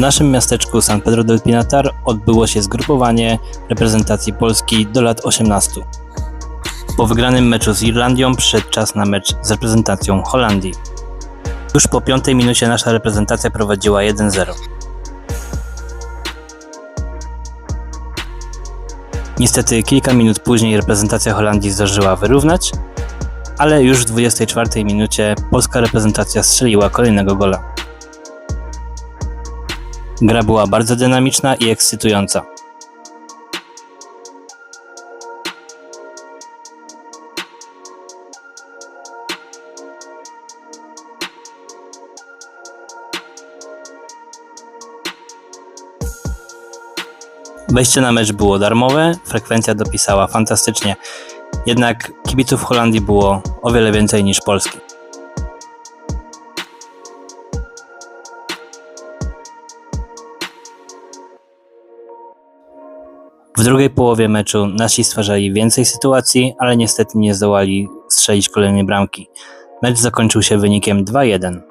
naszym miasteczku San Pedro del Pinatar odbyło się zgrupowanie reprezentacji Polski do lat 18. Po wygranym meczu z Irlandią przyszedł czas na mecz z reprezentacją Holandii. Już po piątej minucie nasza reprezentacja prowadziła 1-0. Niestety kilka minut później reprezentacja Holandii zdążyła wyrównać, ale już w 24 minucie polska reprezentacja strzeliła kolejnego gola. Gra była bardzo dynamiczna i ekscytująca. Wejście na mecz było darmowe, frekwencja dopisała fantastycznie. Jednak kibiców Holandii było o wiele więcej niż Polski. W drugiej połowie meczu nasi stwarzali więcej sytuacji, ale niestety nie zdołali strzelić kolejnej bramki. Mecz zakończył się wynikiem 2-1.